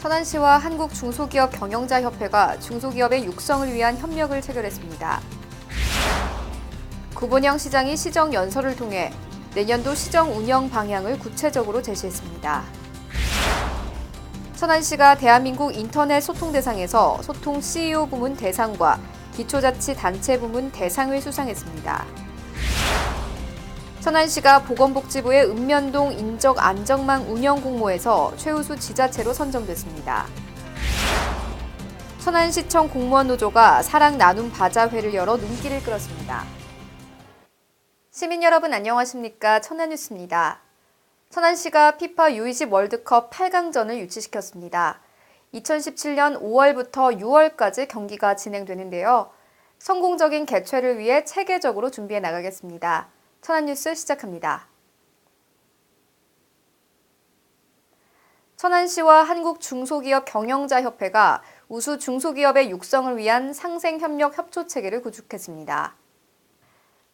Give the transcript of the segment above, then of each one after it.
천안시와 한국중소기업 경영자협회가 중소기업의 육성을 위한 협력을 체결했습니다. 구본영 시장이 시정 연설을 통해 내년도 시정 운영 방향을 구체적으로 제시했습니다. 천안 시가 대한민국 인터넷 소통 대상에서 소통 CEO 부문 대상과 기초자치단체 부문 대상을 수상했습니다. 천안시가 보건복지부의 읍면동 인적 안정망 운영 공모에서 최우수 지자체로 선정됐습니다. 천안시청 공무원 노조가 사랑 나눔 바자회를 열어 눈길을 끌었습니다. 시민 여러분 안녕하십니까? 천안뉴스입니다. 천안시가 피파 U20 월드컵 8강전을 유치시켰습니다. 2017년 5월부터 6월까지 경기가 진행되는데요. 성공적인 개최를 위해 체계적으로 준비해 나가겠습니다. 천안뉴스 시작합니다. 천안시와 한국중소기업 경영자협회가 우수 중소기업의 육성을 위한 상생협력 협조체계를 구축했습니다.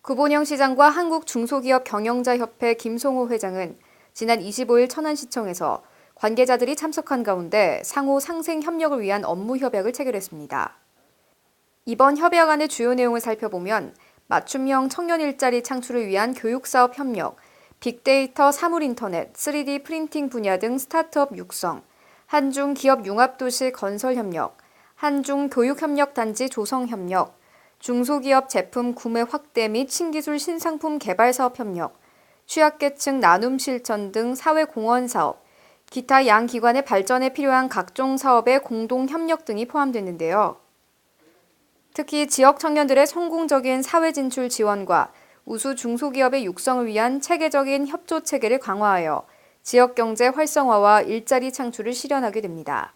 구본영 시장과 한국중소기업 경영자협회 김송호 회장은 지난 25일 천안시청에서 관계자들이 참석한 가운데 상호 상생 협력을 위한 업무 협약을 체결했습니다. 이번 협약안의 주요 내용을 살펴보면 맞춤형 청년 일자리 창출을 위한 교육사업 협력, 빅데이터 사물 인터넷, 3D 프린팅 분야 등 스타트업 육성, 한중 기업 융합도시 건설 협력, 한중 교육 협력 단지 조성 협력, 중소기업 제품 구매 확대 및 신기술 신상품 개발 사업 협력, 취약계층 나눔 실천 등 사회 공헌 사업, 기타 양 기관의 발전에 필요한 각종 사업의 공동 협력 등이 포함됐는데요. 특히 지역 청년들의 성공적인 사회 진출 지원과 우수 중소기업의 육성을 위한 체계적인 협조 체계를 강화하여 지역 경제 활성화와 일자리 창출을 실현하게 됩니다.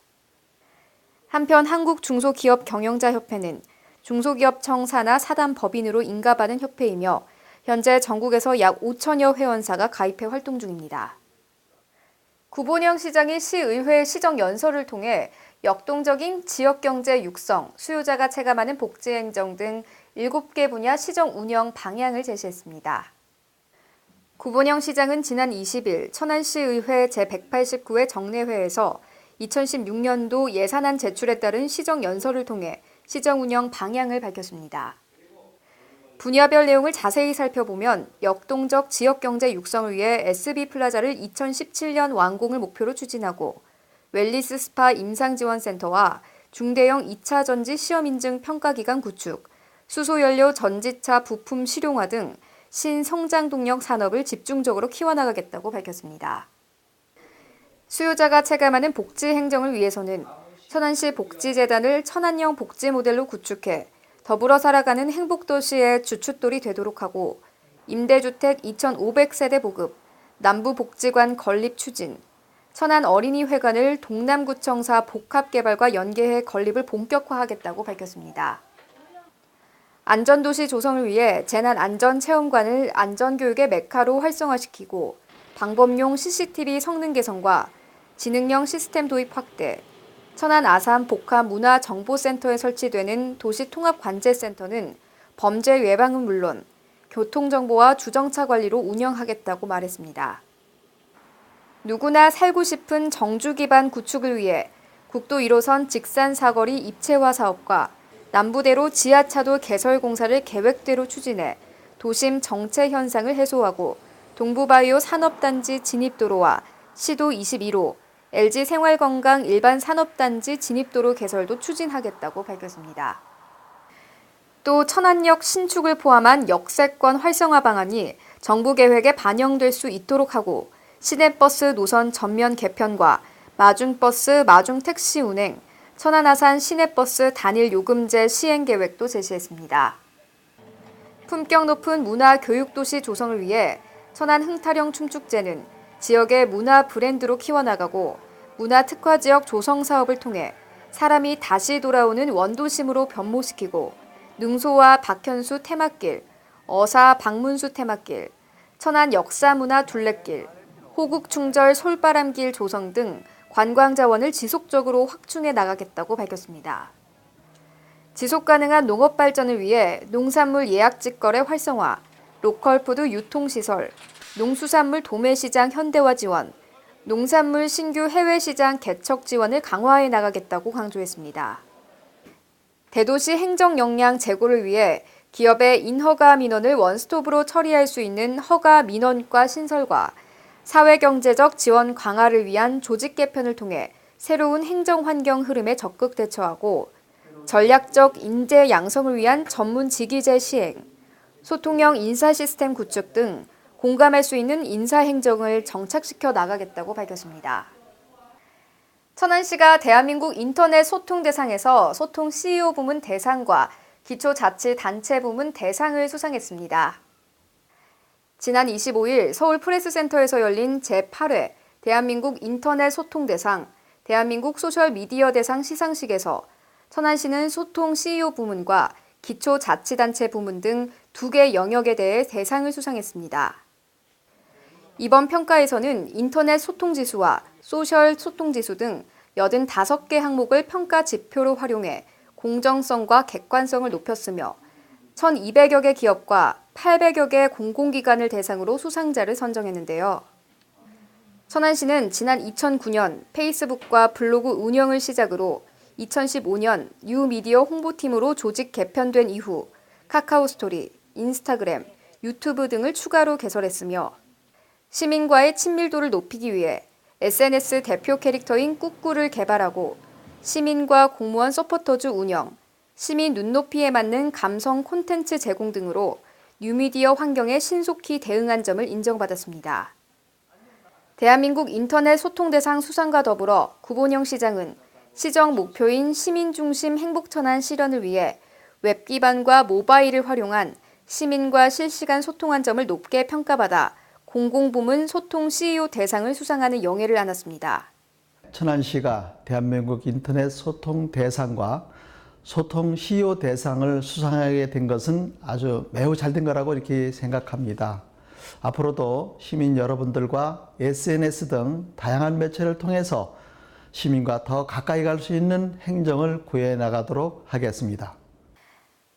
한편 한국중소기업 경영자협회는 중소기업청 산하 사단 법인으로 인가받은 협회이며 현재 전국에서 약 5천여 회원사가 가입해 활동 중입니다. 구본영 시장이 시의회 시정 연설을 통해 역동적인 지역경제 육성, 수요자가 체감하는 복지행정 등 7개 분야 시정 운영 방향을 제시했습니다. 구본영 시장은 지난 20일 천안시의회 제189회 정례회에서 2016년도 예산안 제출에 따른 시정 연설을 통해 시정 운영 방향을 밝혔습니다. 분야별 내용을 자세히 살펴보면 역동적 지역경제 육성을 위해 SB 플라자를 2017년 완공을 목표로 추진하고 웰리스 스파 임상지원센터와 중대형 2차 전지 시험인증 평가기관 구축, 수소연료 전지차 부품 실용화 등 신성장 동력 산업을 집중적으로 키워나가겠다고 밝혔습니다. 수요자가 체감하는 복지 행정을 위해서는 천안시 복지재단을 천안형 복지 모델로 구축해 더불어 살아가는 행복도시의 주춧돌이 되도록 하고 임대주택 2,500세대 보급, 남부복지관 건립 추진, 천안 어린이회관을 동남구청사 복합개발과 연계해 건립을 본격화하겠다고 밝혔습니다. 안전도시 조성을 위해 재난안전체험관을 안전교육의 메카로 활성화시키고 방법용 CCTV 성능 개선과 지능형 시스템 도입 확대, 천안 아산 복합 문화정보센터에 설치되는 도시통합관제센터는 범죄 예방은 물론 교통정보와 주정차 관리로 운영하겠다고 말했습니다. 누구나 살고 싶은 정주 기반 구축을 위해 국도 1호선 직산 사거리 입체화 사업과 남부대로 지하차도 개설 공사를 계획대로 추진해 도심 정체 현상을 해소하고 동부바이오 산업단지 진입도로와 시도 21호, LG 생활건강 일반 산업단지 진입도로 개설도 추진하겠다고 밝혔습니다. 또 천안역 신축을 포함한 역세권 활성화 방안이 정부 계획에 반영될 수 있도록 하고 시내버스 노선 전면 개편과 마중버스, 마중택시 운행, 천안아산 시내버스 단일 요금제 시행 계획도 제시했습니다. 품격 높은 문화 교육 도시 조성을 위해 천안 흥타령 춤축제는 지역의 문화 브랜드로 키워나가고 문화 특화 지역 조성 사업을 통해 사람이 다시 돌아오는 원도심으로 변모시키고 능소와 박현수 테마길, 어사 박문수 테마길, 천안 역사문화 둘레길, 호국충절 솔바람길 조성 등 관광 자원을 지속적으로 확충해 나가겠다고 밝혔습니다. 지속 가능한 농업 발전을 위해 농산물 예약직 거래 활성화, 로컬푸드 유통시설, 농수산물 도매시장 현대화 지원, 농산물 신규 해외 시장 개척 지원을 강화해 나가겠다고 강조했습니다. 대도시 행정 역량 제고를 위해 기업의 인허가 민원을 원스톱으로 처리할 수 있는 허가 민원과 신설과 사회경제적 지원 강화를 위한 조직 개편을 통해 새로운 행정 환경 흐름에 적극 대처하고 전략적 인재 양성을 위한 전문 직위제 시행, 소통형 인사 시스템 구축 등 공감할 수 있는 인사 행정을 정착시켜 나가겠다고 밝혔습니다. 천안시가 대한민국 인터넷 소통 대상에서 소통 CEO 부문 대상과 기초자치단체 부문 대상을 수상했습니다. 지난 25일 서울 프레스센터에서 열린 제8회 대한민국 인터넷 소통 대상, 대한민국 소셜 미디어 대상 시상식에서 천안시는 소통 CEO 부문과 기초자치단체 부문 등 두 개 영역에 대해 대상을 수상했습니다. 이번 평가에서는 인터넷 소통 지수와 소셜 소통 지수 등 85개 항목을 평가 지표로 활용해 공정성과 객관성을 높였으며 1,200여 개 기업과 800여 개 공공기관을 대상으로 수상자를 선정했는데요. 천안시는 지난 2009년 페이스북과 블로그 운영을 시작으로 2015년 뉴미디어 홍보팀으로 조직 개편된 이후 카카오 스토리, 인스타그램, 유튜브 등을 추가로 개설했으며 시민과의 친밀도를 높이기 위해 SNS 대표 캐릭터인 꾸꾸를 개발하고 시민과 공무원 서포터즈 운영, 시민 눈높이에 맞는 감성 콘텐츠 제공 등으로 뉴미디어 환경에 신속히 대응한 점을 인정받았습니다. 대한민국 인터넷 소통 대상 수상과 더불어 구본영 시장은 시정 목표인 시민 중심 행복 천안 실현을 위해 웹 기반과 모바일을 활용한 시민과 실시간 소통한 점을 높게 평가받아 공공부문 소통 CEO 대상을 수상하는 영예를 안았습니다. 천안 시가 대한민국 인터넷 소통 대상과 소통 CEO 대상을 수상하게 된 것은 아주 매우 잘 된 거라고 이렇게 생각합니다. 앞으로도 시민 여러분들과 SNS 등 다양한 매체를 통해서 시민과 더 가까이 갈 수 있는 행정을 구해 나가도록 하겠습니다.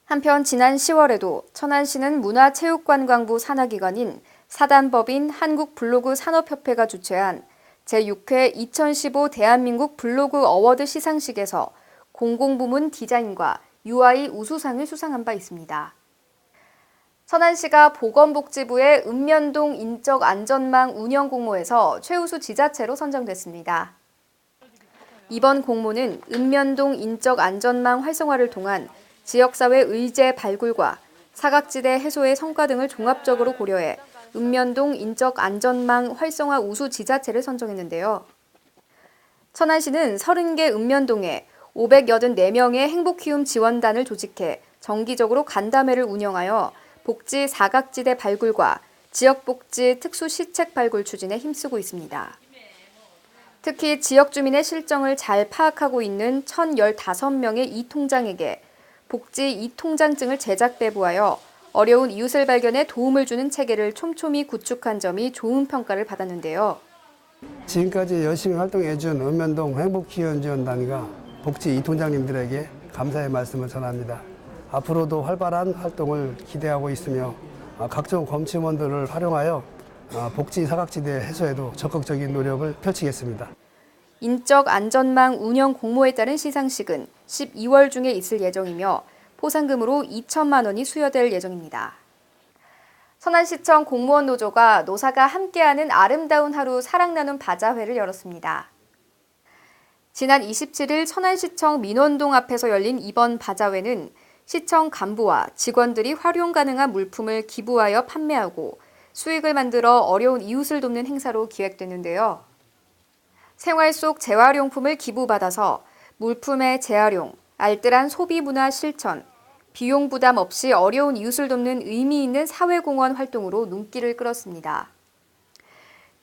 한편 지난 10월에도 천안시는 문화체육관광부 산하기관인 사단법인 한국블로그 산업협회가 주최한 제6회 2015 대한민국 블로그 어워드 시상식에서 공공부문 디자인과 UI 우수상을 수상한 바 있습니다. 천안시가 보건복지부의 읍면동 인적 안전망 운영 공모에서 최우수 지자체로 선정됐습니다. 이번 공모는 읍면동 인적 안전망 활성화를 통한 지역사회 의제 발굴과 사각지대 해소의 성과 등을 종합적으로 고려해 읍면동 인적 안전망 활성화 우수 지자체를 선정했는데요. 천안시는 30개 읍면동에 584명의 행복키움 지원단을 조직해 정기적으로 간담회를 운영하여 복지 사각지대 발굴과 지역복지 특수시책 발굴 추진에 힘쓰고 있습니다. 특히 지역 주민의 실정을 잘 파악하고 있는 1,015명의 이통장에게 복지 이통장증을 제작 배부하여 어려운 이웃을 발견해 도움을 주는 체계를 촘촘히 구축한 점이 좋은 평가를 받았는데요. 지금까지 열심히 활동해준 읍면동 행복기원지원단과 복지 이통장님들에게 감사의 말씀을 전합니다. 앞으로도 활발한 활동을 기대하고 있으며 아, 각종 검침원들을 활용하여 아, 복지 사각지대 해소에도 적극적인 노력을 펼치겠습니다. 인적 안전망 운영 공모에 따른 시상식은 12월 중에 있을 예정이며 포상금으로 2천만 원이 수여될 예정입니다. 천안시청 공무원 노조가 노사가 함께하는 아름다운 하루 사랑 나눔 바자회를 열었습니다. 지난 27일 천안시청 민원동 앞에서 열린 이번 바자회는 시청 간부와 직원들이 활용 가능한 물품을 기부하여 판매하고 수익을 만들어 어려운 이웃을 돕는 행사로 기획됐는데요. 생활 속 재활용품을 기부받아서 물품의 재활용, 알뜰한 소비 문화 실천, 비용 부담 없이 어려운 이웃을 돕는 의미 있는 사회공헌 활동으로 눈길을 끌었습니다.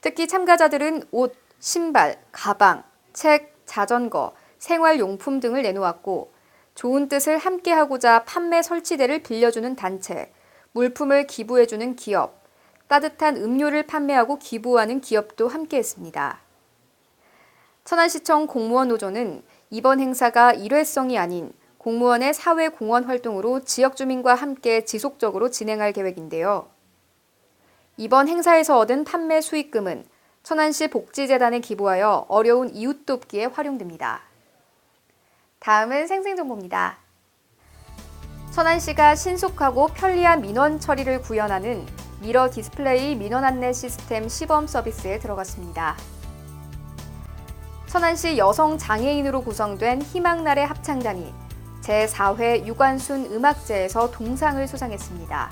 특히 참가자들은 옷, 신발, 가방, 책, 자전거, 생활용품 등을 내놓았고 좋은 뜻을 함께하고자 판매 설치대를 빌려주는 단체, 물품을 기부해주는 기업, 따뜻한 음료를 판매하고 기부하는 기업도 함께했습니다. 천안시청 공무원 노조는 이번 행사가 일회성이 아닌 공무원의 사회 공헌 활동으로 지역 주민과 함께 지속적으로 진행할 계획인데요. 이번 행사에서 얻은 판매 수익금은 천안시 복지재단에 기부하여 어려운 이웃 돕기에 활용됩니다. 다음은 생생정보입니다. 천안시가 신속하고 편리한 민원 처리를 구현하는 미러 디스플레이 민원 안내 시스템 시범 서비스에 들어갔습니다. 천안시 여성 장애인으로 구성된 희망날의 합창단이 제4회 유관순 음악제에서 동상을 수상했습니다.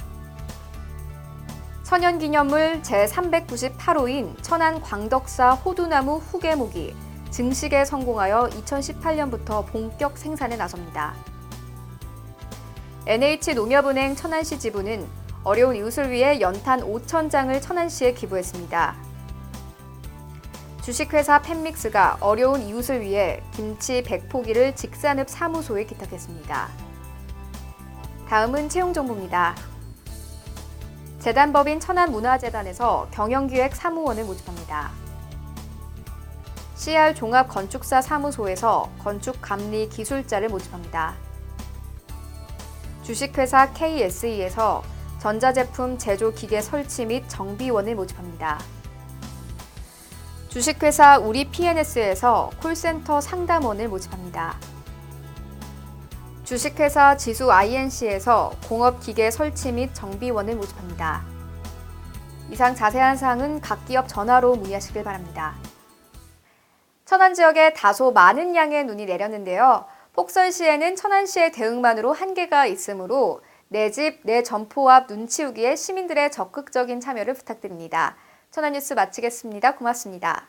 천연기념물 제398호인 천안 광덕사 호두나무 후계목이 증식에 성공하여 2018년부터 본격 생산에 나섭니다. NH농협은행 천안시 지부는 어려운 이웃을 위해 연탄 5천 장을 천안시에 기부했습니다. 주식회사 팬믹스가 어려운 이웃을 위해 김치 100포기를 직산읍 사무소에 기탁했습니다. 다음은 채용 정보입니다. 재단법인 천안문화재단에서 경영기획 사무원을 모집합니다. CR 종합 건축사 사무소에서 건축 감리 기술자를 모집합니다. 주식회사 KSE에서 전자제품 제조 기계 설치 및 정비원을 모집합니다. 주식회사 우리 PNS에서 콜센터 상담원을 모집합니다. 주식회사 지수 INC에서 공업기계 설치 및 정비원을 모집합니다. 이상 자세한 사항은 각 기업 전화로 문의하시길 바랍니다. 천안 지역에 다소 많은 양의 눈이 내렸는데요. 폭설 시에는 천안시의 대응만으로 한계가 있으므로 내 집, 내 점포 앞 눈 치우기에 시민들의 적극적인 참여를 부탁드립니다. 천안 뉴스 마치겠습니다. 고맙습니다.